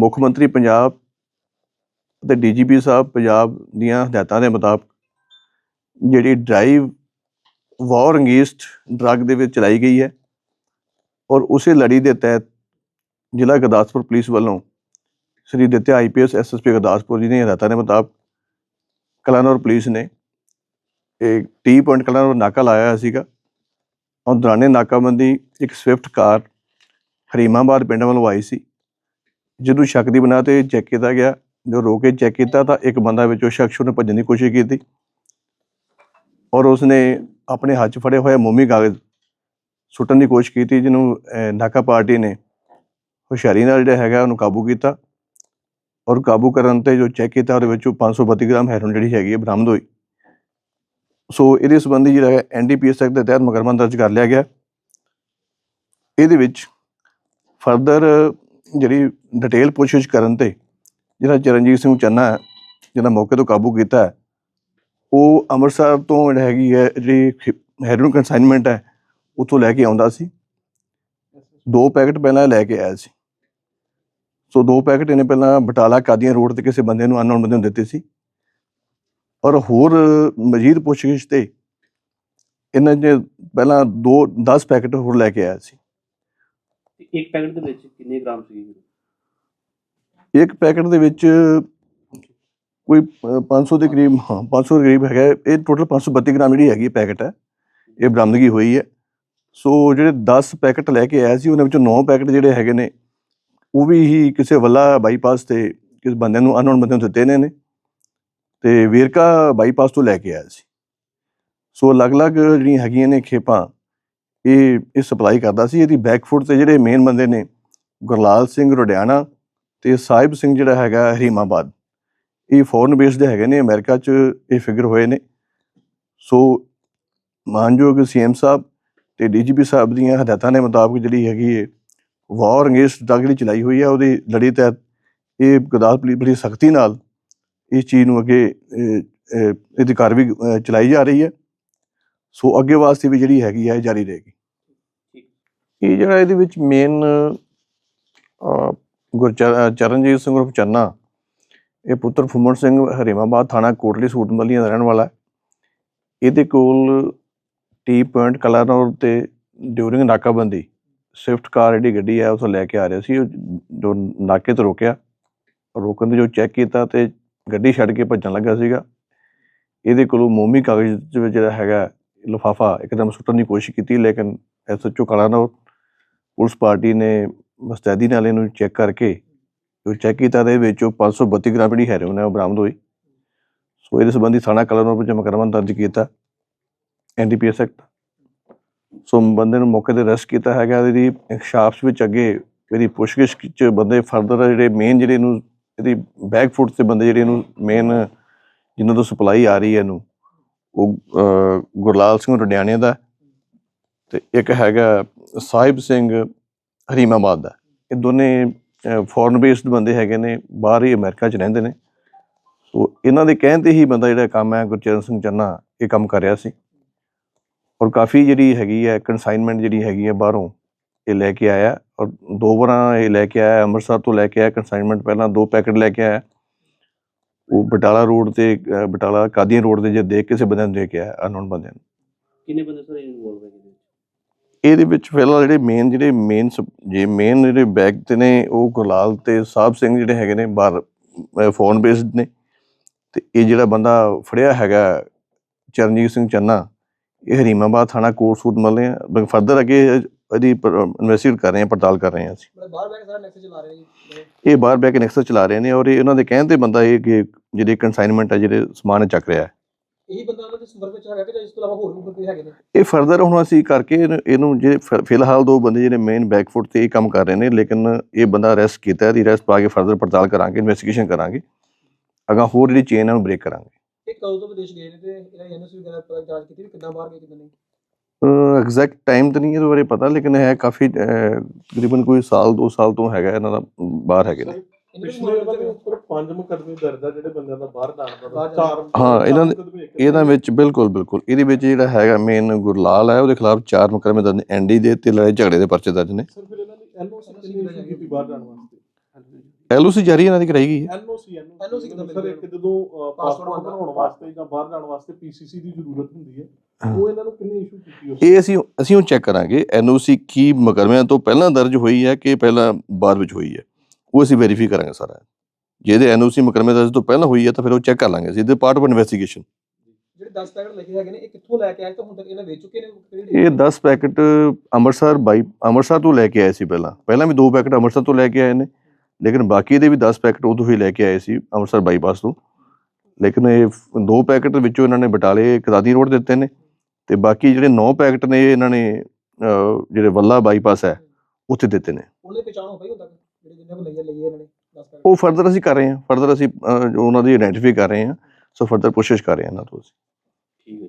ਮੁੱਖ ਮੰਤਰੀ ਪੰਜਾਬ ਤੇ ਡੀਜੀਪੀ ਸਾਹਿਬ ਪੰਜਾਬ ਦੀਆਂ ਹਦਾਇਤਾਂ ਦੇ ਮੁਤਾਬਕ ਜਿਹੜੀ ਡਰਾਈਵ ਵਾਰ ਅਗੇਂਸਟ ਡਰੱਗ ਦੇ ਵਿੱਚ ਚਲਾਈ ਗਈ ਹੈ ਔਰ ਉਸੇ ਲੜੀ ਦੇ ਤਹਿਤ ਜ਼ਿਲ੍ਹਾ ਗੁਰਦਾਸਪੁਰ ਪੁਲਿਸ ਵੱਲੋਂ ਸ੍ਰੀ ਦਿੱਤਿਆ ਆਈਪੀਐਸ ਐਸਐਸਪੀ ਗੁਰਦਾਸਪੁਰ ਜੀ ਦੀਆਂ ਹਦਾਇਤਾਂ ਦੇ ਮੁਤਾਬਕ ਕਲਾਨੌਰ ਪੁਲਿਸ ਨੇ ਇੱਕ ਟੀ ਪੁਆਇੰਟ ਕਲਾਨੌਰ ਨਾਕਾ ਲਾਇਆ ਹੋਇਆ ਸੀਗਾ ਔਰ ਦੌਰਾਨੇ ਨਾਕਾਬੰਦੀ ਇੱਕ ਸਵਿਫਟ ਕਾਰ ਹਰੀਮਾਬਾਦ ਪਿੰਡ ਵੱਲੋਂ ਆਈ ਸੀ। ਜਦੋਂ ਸ਼ੱਕ ਦੀ ਬਣਾ ਤੇ ਚੈੱਕ ਕੀਤਾ ਗਿਆ ਜੋ ਰੋ ਕੇ ਚੈੱਕ ਕੀਤਾ ਤਾਂ ਇੱਕ ਬੰਦਾ ਵਿੱਚੋਂ ਸ਼ਖਸ ਨੇ ਭੱਜਣ ਦੀ ਕੋਸ਼ਿਸ਼ ਕੀਤੀ ਔਰ ਉਸਨੇ ਆਪਣੇ ਹੱਥ 'ਚ ਫੜੇ ਹੋਏ ਮੋਮੀ ਕਾਗਜ਼ ਸੁੱਟਣ ਦੀ ਕੋਸ਼ਿਸ਼ ਕੀਤੀ, ਜਿਹਨੂੰ ਨਾਕਾ ਪਾਰਟੀ ਨੇ ਹੁਸ਼ਿਆਰੀ ਨਾਲ ਜਿਹੜਾ ਹੈਗਾ ਉਹਨੂੰ ਕਾਬੂ ਕੀਤਾ ਔਰ ਕਾਬੂ ਕਰਨ ਤੇ ਜੋ ਚੈੱਕ ਕੀਤਾ ਉਹਦੇ ਵਿੱਚੋਂ 532 ਗ੍ਰਾਮ ਹੈਰੋਇਨ ਜਿਹੜੀ ਹੈਗੀ ਹੈ ਬਰਾਮਦ ਹੋਈ। ਸੋ ਇਹਦੇ ਸੰਬੰਧੀ ਜਿਹੜਾ ਹੈ ਐਨਡੀਪੀਐਸ ਐਕਟ ਦੇ ਤਹਿਤ ਮੁਕਰਮਾ ਦਰਜ ਕਰ ਲਿਆ ਗਿਆ। ਇਹਦੇ ਵਿੱਚ ਫਰਦਰ ਜਿਹੜੀ ਡਿਟੇਲ ਪੁੱਛਗਿੱਛ ਕਰਨ ਤੇ ਜਿਹੜਾ ਚਰਨਜੀਤ ਸਿੰਘ ਚੰਨਾ ਹੈ ਜਿਹਦਾ ਮੌਕੇ ਤੋਂ ਕਾਬੂ ਕੀਤਾ ਉਹ ਅੰਮ੍ਰਿਤਸਰ ਤੋਂ ਹੈਗੀ ਹੈ, ਜਿਹੜੀ ਹੈਰੋਨ ਕੰਸਾਈਨਮੈਂਟ ਹੈ, ਉੱਥੋਂ ਲੈ ਕੇ ਆਉਂਦਾ ਸੀ। ਦੋ ਪੈਕਟ ਪਹਿਲਾਂ ਲੈ ਕੇ ਆਇਆ ਸੀ। ਸੋ ਦੋ ਪੈਕਟ ਇਹਨੇ ਪਹਿਲਾਂ ਬਟਾਲਾ ਕਾਦੀਆਂ ਰੋਡ ਤੇ ਕਿਸੇ ਬੰਦੇ ਨੂੰ ਅਨਨੋਨ ਬੰਦੇ ਨੂੰ ਦਿੱਤੇ ਸੀ। ਔਰ ਹੋਰ ਮਜ਼ੀਦ ਪੁੱਛਗਿੱਛ ਤੇ ਇਹਨਾਂ ਨੇ ਪਹਿਲਾਂ ਦੋ 10 ਪੈਕਟ ਹੋਰ ਲੈ ਕੇ ਆਇਆ ਸੀ। ਤੇ ਇੱਕ ਪੈਕਟ ਦੇ ਵਿੱਚ ਕਿੰਨੇ ਗ੍ਰਾਮ ਸੀਗੇ ਇੱਕ ਪੈਕਟ ਦੇ ਵਿੱਚ ਕੋਈ ਅਹ, 500 ਦੇ ਕਰੀਬ ਹਾਂ 500 ਦੇ ਕਰੀਬ ਹੈਗਾ। ਇਹ ਟੋਟਲ 532 ਗ੍ਰਾਮ ਜਿਹੜੀ ਹੈਗੀ ਪੈਕਟ ਹੈ। ਇਹ ਬਰਾਮਦਗੀ ਹੋਈ ਹੈ। ਸੋ ਜਿਹੜੇ 10 ਪੈਕਟ ਲੈ ਕੇ ਆਇਆ ਸੀ ਉਹਨਾਂ ਵਿੱਚੋਂ 9 ਪੈਕਟ ਜਿਹੜੇ ਹੈਗੇ ਨੇ ਉਹ ਵੀ ਹੀ ਕਿਸੇ ਵੱਲਾ ਬਾਈਪਾਸ ਤੇ ਕਿਸ ਬੰਦੇ ਨੂੰ ਅਨਨੋਨ ਬੰਦੇ ਨੂੰ ਦਿੱਤੇ ਨੇ ਨੇ ਤੇ ਵੇਰਕਾ ਬਾਈਪਾਸ ਤੋਂ ਲੈ ਕੇ ਆਇਆ ਸੀ। ਸੋ ਅਲੱਗ-ਅਲੱਗ ਜਿਹੜੀਆਂ ਹੈਗੀਆਂ ਨੇ ਖੇਪਾਂ ਇਹ ਇਹ ਸਪਲਾਈ ਕਰਦਾ ਸੀ। ਇਹਦੀ ਬੈਕਫੁੱਟ ਤੇ ਜਿਹੜੇ ਮੇਨ ਬੰਦੇ ਨੇ ਗੁਰਲਾਲ ਸਿੰਘ ਰੋਡਿਆਣਾ ਤੇ ਸਾਹਿਬ ਸਿੰਘ ਜਿਹੜਾ ਹੈਗਾ ਹਰੀਮਾਬਾਦ। ਇਹ ਫੋਰਨ ਬੇਸਡ ਹੈਗੇ ਨੇ ਅਮਰੀਕਾ 'ਚ ਇਹ ਫਿਗਰ ਹੋਏ ਨੇ। ਸੋ ਮਾਨਯੋਗ ਸੀਐਮ ਸਾਹਿਬ ਤੇ ਡੀਜੀਪੀ ਸਾਹਿਬ ਦੀਆਂ ਹਦਾਇਤਾਂ ਦੇ ਮੁਤਾਬਕ ਜਿਹੜੀ ਹੈਗੀ ਹੈ ਵਾਰ ਅਗੇਂਸਟ ਡਰੱਗ ਜਿਹੜੀ ਚਲਾਈ ਹੋਈ ਹੈ ਉਹਦੀ ਲੜੀ ਤਹਿਤ ਇਹ ਗੁਰਦਾਸਪੁਰ ਪੁਲਿਸ ਬੜੀ ਸਖਤੀ ਨਾਲ ਇਸ ਚੀਜ਼ ਨੂੰ ਅੱਗੇ ਅਹ, ਅਹ, ਇਹਦੀ ਕਾਰਵਾਈ ਚਲਾਈ ਜਾ ਰਹੀ ਹੈ। ਸੋ ਅੱਗੇ ਵਾਸਤੇ ਵੀ ਜਿਹੜੀ ਹੈਗੀ ਹੈ ਇਹ ਜਾਰੀ ਰਹੇਗੀ। ਇਹ ਜਿਹੜਾ ਇਹਦੇ ਵਿੱਚ ਮੇਨ ਗੁਰਚਰ ਚਰਨਜੀਤ ਸਿੰਘ ਉਰਫ ਚੰਨਾ ਇਹ ਪੁੱਤਰ ਫੁੰਮਣ ਸਿੰਘ ਹਰੀਮਾਬਾਦ ਥਾਣਾ ਕੋਟਲੀ ਸੂਟ ਮੱਲੀਆਂ ਦਾ ਰਹਿਣ ਵਾਲਾ ਹੈ। ਇਹਦੇ ਕੋਲ ਟੀ ਪੁਆਇੰਟ ਕਲਾਨੌਰ ਤੇ ਡਿਊਰਿੰਗ ਨਾਕਾਬੰਦੀ ਸਵਿਫਟ ਕਾਰ ਜਿਹੜੀ ਗੱਡੀ ਹੈ ਉਸ ਲੈ ਕੇ ਆ ਰਿਹਾ ਸੀ ਉਹ ਜੋ ਨਾਕੇ ਤੇ ਰੋਕਿਆ। ਰੋਕਣ ਦੇ ਜੋ ਚੈੱਕ ਕੀਤਾ ਤੇ ਗੱਡੀ ਛੱਡ ਕੇ ਭੱਜਣ ਲੱਗਾ ਸੀਗਾ। ਇਹਦੇ ਕੋਲੋਂ ਮੋਮੀ ਕਾਗਜ਼ ਦੇ ਵਿੱਚ ਜਿਹੜਾ ਹੈਗਾ ਲਿਫਾਫਾ ਇੱਕਦਮ ਸੁੱਟਣ ਦੀ ਕੋਸ਼ਿਸ਼ ਕੀਤੀ, ਲੇਕਿਨ ਐਸਐਚਓ ਕਲਾਨੌਰ ਪੁਲਿਸ ਪਾਰਟੀ ਨੇ ਮੁਸਤੈਦੀ ਨਾਲ ਇਹਨੂੰ ਚੈੱਕ ਕਰਕੇ ਜੋ ਚੈੱਕ ਕੀਤਾ ਤੇ ਵਿੱਚੋਂ 532 ਗ੍ਰਾਮ ਜਿਹੜੀ ਹੈਰੋਇਨ ਹੈ ਉਹ ਬਰਾਮਦ ਹੋਈ। ਸੋ ਇਹਦੇ ਸੰਬੰਧੀ ਥਾਣਾ ਕਲਰਨੌਰ ਵਿੱਚ ਮੁਕੱਦਮਾ ਦਰਜ ਕੀਤਾ ਐਨਡੀਪੀਐਸ ਐਕਟ। ਸੋ ਬੰਦੇ ਨੂੰ ਮੌਕੇ ਤੇ ਅਰੈਸਟ ਕੀਤਾ ਹੈਗਾ, ਇਹਦੀ ਇਨਕਸ਼ਾਫ ਵਿੱਚ ਅੱਗੇ ਇਹਦੀ ਪੁੱਛਗਿੱਛ ਚ ਬੰਦੇ ਫਰਦਰ ਜਿਹੜੇ ਮੇਨ ਜਿਹੜੇ ਇਹਨੂੰ, ਇਹਦੀ ਬੈਕ ਫੁੱਟ ਤੇ ਬੰਦੇ ਜਿਹੜੇ ਇਹਨੂੰ ਮੇਨ ਜਿਨ੍ਹਾਂ ਤੋਂ ਸਪਲਾਈ ਆ ਰਹੀ ਹੈ ਇਹਨੂੰ ਉਹ ਗੁਰਲਾਲ ਸਿੰਘ ਰਡਿਆਣੇ ਦਾ ਤੇ ਇੱਕ ਹੈਗਾ ਸਾਹਿਬ ਸਿੰਘ ਹਰੀਮਾਬਾਦ ਦਾ ਇਹ ਦੋਨੇ ਫੋਰਨ ਬੇਸਡ ਬੰਦੇ ਹੈਗੇ ਨੇ, ਬਾਹਰ ਹੀ ਅਮਰੀਕਾ 'ਚ ਰਹਿੰਦੇ ਨੇ। ਸੋ ਇਹਨਾਂ ਦੇ ਕਹਿਣ ਤੇ ਹੀ ਬੰਦਾ ਜਿਹੜਾ ਕੰਮ ਹੈ, ਗੁਰਚਰਨ ਸਿੰਘ ਚੰਨਾ, ਇਹ ਕੰਮ ਕਰ ਰਿਹਾ ਸੀ। ਔਰ ਕਾਫੀ ਜਿਹੜੀ ਹੈਗੀ ਹੈ ਕਨਸਾਈਨਮੈਂਟ ਜਿਹੜੀ ਹੈਗੀ ਹੈ ਬਾਹਰੋਂ, ਇਹ ਲੈ ਕੇ ਆਇਆ। ਔਰ ਦੋ ਵਾਰਾਂ ਇਹ ਲੈ ਕੇ ਆਇਆ, ਅੰਮ੍ਰਿਤਸਰ ਤੋਂ ਲੈ ਕੇ ਆਇਆ ਕਨਸਾਈਨਮੈਂਟ ਪਹਿਲਾਂ ਦੋ ਪੈਕੇਟ ਲੈ ਕੇ ਆਇਆ। ਉਹ ਬਟਾਲਾ ਰੋਡ ਤੇ ਅਹ, ਬਟਾਲਾ ਕਾਦੀਆਂ ਰੋਡ ਤੇ ਜੇ ਦੇਖ ਕਿਸੇ ਬੰਦੇ ਨੂੰ ਦੇ ਕੇ ਆਇਆ ਅਨਨੋਨ ਬੰਦੇ ਨੂੰ। ਕਿੰਨੇ ਬੰਦੇ ਸਰ ਇਨਵੋਲਵ ਹੈਗੇ ਨੇ? ਇਹਦੇ ਵਿੱਚ ਫਿਲਹਾਲ ਜਿਹੜੇ ਮੇਨ ਜਿਹੜੇ ਮੇਨ ਜੇ ਮੇਨ ਜਿਹੜੇ ਬੈਗ ਤੇ ਨੇ ਉਹ ਗੁਰਲਾਲ ਤੇ ਸਾਹਿਬ ਸਿੰਘ ਜਿਹੜੇ ਹੈਗੇ ਨੇ ਬਾਹਰ ਫੋਨ ਬੇਸਡ ਨੇ। ਤੇ ਇਹ ਜਿਹੜਾ ਬੰਦਾ ਫੜਿਆ ਹੈਗਾ ਚਰਨਜੀਤ ਸਿੰਘ ਚੰਨਾ ਇਹ ਹਰੀਮਾਬਾਦ ਥਾਣਾ ਕੋਟ ਸੂਟ ਮਲੇ ਆ। ਫਰਦਰ ਅੱਗੇ ਇਹਦੀ ਇਨਵੈਸਟੀਗੇਟ ਕਰ ਰਹੇ ਆ ਪੜਤਾਲ ਕਰ ਰਹੇ ਆ ਅਸੀਂ। ਬਾਹਰ ਬੈਠ ਕੇ ਸਾਰਾ ਨੈਕਸਟ ਚਲਾ ਰਹੇ ਜੀ? ਇਹ ਬਾਹਰ ਬੈ ਕੇ ਨੈਕਸਸ ਚਲਾ ਰਹੇ ਨੇ ਔਰ ਇਹ ਉਹਨਾਂ ਦੇ ਕਹਿਣ ਤੇ ਬੰਦਾ ਇਹ ਕਿ ਜਿਹੜੇ ਕਨਸਾਈਨਮੈਂਟ ਹੈ ਜਿਹੜੇ ਸਮਾਨ ਚੱਕ ਰਿਹਾ ਹੈ। ਇਹੀ ਬੰਦਾ ਉਹਨਾਂ ਦੇ ਸੰਪਰਕ ਵਿੱਚ ਹੈਗਾ ਕਿ ਜਾਂ ਇਸ ਤੋਂ ਇਲਾਵਾ ਹੋਰ ਵੀ ਬੰਦੇ ਹੈਗੇ ਨੇ? ਇਹ ਫਰਦਰ ਹੁਣ ਅਸੀਂ ਕਰਕੇ ਇਹਨੂੰ- ਇਹਨੂੰ ਜੇ ਫਿ- ਫਿਲਹਾਲ ਦੋ ਬੰਦੇ ਜਿਹੜੇ ਮੇਨ ਬੈਕਫੁੱਟ ਤੇ ਇਹ ਕੰਮ ਕਰ ਰਹੇ ਨੇ ਲੇਕਿਨ ਇਹ ਬੰਦਾ ਅਰੈਸਟ ਕੀਤਾ ਇਹਦੀ ਅਰੈਸਟ ਪਾ ਕੇ ਫਰਦਰ ਪੜਤਾਲ ਕਰਾਂਗੇ ਇਨਵੈਸਟੀਗੇਸ਼ਨ ਕਰਾਂਗੇ। ਅਗਾ ਹੋਰ ਜਿਹੜੀ ਚੇਨ ਹੈ ਉਹਨੂੰ ਬ੍ਰੇਕ ਕਰਾਂਗੇ। ਇਹ ਕਦੋਂ ਤੋਂ ਵਿਦੇਸ਼ ਗਏ ਨੇ ਤੇ ਇਹਨਾਂ ਦੀ ਐਨਐਸ ਵਗੈਰਾ ਜਾਂਚ ਕੀਤੀ ਕਿੱਦਾਂ ਬਾਹਰ ਗਏ ਕਿੱਦਾਂ ਨਹੀਂ? ਐਗਜ਼ੈਕਟ ਟਾਈਮ ਤਾਂ ਨਹੀਂ ਇਹਦੇ ਬਾਰੇ ਪਤਾ ਲੇਕਿਨ ਹੈ ਕਾਫੀ ਤਕਰੀਬਨ ਕੋਈ ਸਾਲ ਦੋ ਸਾਲ ਤੋਂ ਹੈਗਾ ਇਹਨਾਂ ਦਾ ਬਾਹਰ ਹੈਗੇ ਨੇ। ਇਹਨਾਂ ਦੇ ਪਿਛਲੇ ਮਾਮਲੇ ਵਾਰ ਵਿੱਚ ਸਿਰਫ ਪੰਜ ਮੁਕੱਦਮੇ ਦਰਜ ਆ ਜਿਹੜੇ ਬੰਦਿਆਂ ਦਾ ਬਾਹਰ ਜਾਣ ਦਾ ਬਾਹਰ ਚਾਰ ਹਾਂ, ਇਹਨਾਂ ਦੇ- ਮੁਕੱਦਮੇ ਇੱਕ ਇਹਨਾਂ ਵਿੱਚ ਬਿਲਕੁਲ ਬਿਲਕੁਲ। ਇਹਦੇ ਵਿੱਚ ਜਿਹੜਾ ਹੈਗਾ ਮੇਨ ਗੁਰਲਾਲ ਹੈ ਉਹਦੇ ਖਿਲਾਫ ਚਾਰ ਮੁਕੱਦਮੇ ਦਰਜ ਐਨਡੀ ਦੇ ਤੇ ਲੜਾਈ ਝਗੜੇ ਦੇ ਪਰਚੇ ਦਰਜ ਨੇ। ਸਰ ਫਿਰ ਇਹਨਾਂ ਦੀ ਐਨਓਸੀ ਕਿੰਨੀ ਇਸ਼ੂ ਕੀਤੀ ਬਾਹਰ ਜਾਣ ਵਾਸਤੇ? ਐਲਓਸੀ ਜਾਰੀ ਇਹਨਾਂ ਦੀ ਕਰਾਈ ਗਈ ਹੈ। ਐਨਓਸੀ NOC ਕਿੱਦਾਂ ਸਰ ਮਿਲਦੀ ਇੱਕ ਜਦੋਂ Passport ਪਾਸਪੋਰਟ ਬਣਦਾ। ਬਣਾਉਣ ਵਾਸਤੇ ਜਾਂ ਬਾਹਰ ਜਾਣ ਵਾਸਤੇ ਪੀਸੀਸੀ ਦੀ ਜ਼ਰੂਰਤ ਹੁੰਦੀ ਹੈ ਹਾਂ। ਉਹ ਇਹਨਾਂ ਨੂੰ ਕਿੰਨੇ ਇਸ਼ੂ ਕੀਤੀ ਉਸ ਇਹ ਅਸੀਂ ਅਸੀਂ ਉਹ ਚੈੱਕ ਕਰਾਂਗੇ। ਐਨਓਸੀ ਕੀ ਮੁਕੱਦਮਿਆਂ ਤੋਂ ਪਹਿਲਾਂ ਦਰਜ ਹੋਈ ਹੈ ਕਿ ਪਹਿਲਾਂ ਬਾਅਦ ਵਿੱਚ ਹੋਈ ਹੈ? ਉਹ ਅਸੀਂ ਵੈਰੀਫਾਈ ਕਰਾਂਗੇ ਸਾਰਾ। ਜੇ ਇਹਦੇ ਐਨਓਸੀ ਮੁਕੱਦਮੇ ਦਰਜ ਤੋਂ ਪਹਿਲਾਂ ਹੋਈ ਹੈ ਤਾਂ ਫਿਰ ਉਹ ਚੈੱਕ ਕਰ ਲਾਂਗੇ ਅਸੀਂ। ਇਹਦੇ ਪਾਰਟ ਆਫ ਇਨਵੈਸਟੀਗੇਸ਼ਨ ਜਿਹੜੇ 10 ਪੈਕਟ ਲਿਖੇ ਹੈਗੇ ਨੇ ਇਹ ਕਿੱਥੋਂ ਲੈ ਕੇ ਆਏ ਤੇ ਹੁਣ ਤੱਕ ਇਹਨਾਂ ਵੇਚ ਚੁੱਕੇ ਨੇ? ਕਿਹੜੀ ਇਹ 10 ਪੈਕਟ ਅੰਮ੍ਰਿਤਸਰ ਬਾਈ ਅੰਮ੍ਰਿਤਸਰ ਤੋਂ ਲੈ ਕੇ ਆਏ ਸੀ ਪਹਿਲਾਂ। ਪਹਿਲਾਂ ਵੀ ਦੋ ਪੈਕਟ ਅੰਮ੍ਰਿਤਸਰ ਤੋਂ ਲੈ ਕੇ ਆਏ ਨੇ। ਲੇਕਿਨ ਬਾਕੀ ਦੇ ਵੀ 10 ਪੈਕਟ ਉਦੋਂ ਹੀ ਲੈ ਕੇ ਆਏ ਸੀ ਅੰਮ੍ਰਿਤਸਰ ਬਾਈਪਾਸ ਤੋਂ। ਲੇਕਿਨ ਇਹ ਦੋ ਪੈਕਟ ਵਿੱਚੋਂ ਇਹਨਾਂ ਨੇ ਬਟਾਲੇ ਕਦਾਦੀ ਰੋਡ ਦਿੱਤੇ ਨੇ। ਤੇ ਬਾਕੀ ਜਿਹੜੇ 9 ਪੈਕਟ ਨੇ ਇਹ ਇਹਨਾਂ ਨੇ ਜਿਹੜੇ ਵੱਲਾ ਬਾਈਪਾਸ ਹੈ ਉੱਥੇ ਦਿੱਤੇ ਨੇ। ਉਹਨੇ ਪਛਾਣ ਹੋ ਪਈ ਹੁਣ ਤੱਕ ਜਿਹੜੇ ਜਿੰਨੇ ਕੋ ਲਈਏ ਲਈਏ ਇਹਨਾਂ ਨੇ 10 ਪੈਕਟ। ਉਹ ਫਰਦਰ ਅਸੀਂ ਕਰ ਰਹੇ ਹਾਂ ਫਰਦਰ ਅਸੀਂ ਉਹਨਾਂ ਦੀ ਆਇਡੈਂਟੀਫਾਈ ਕਰ ਰਹੇ ਹਾਂ। ਸੋ ਫਰਦਰ ਕੋਸ਼ਿਸ਼ ਕਰ ਰਹੇ ਹਾਂ ਇਹਨਾਂ ਤੋਂ ਅਸੀਂ। ਠੀਕ ਹੈ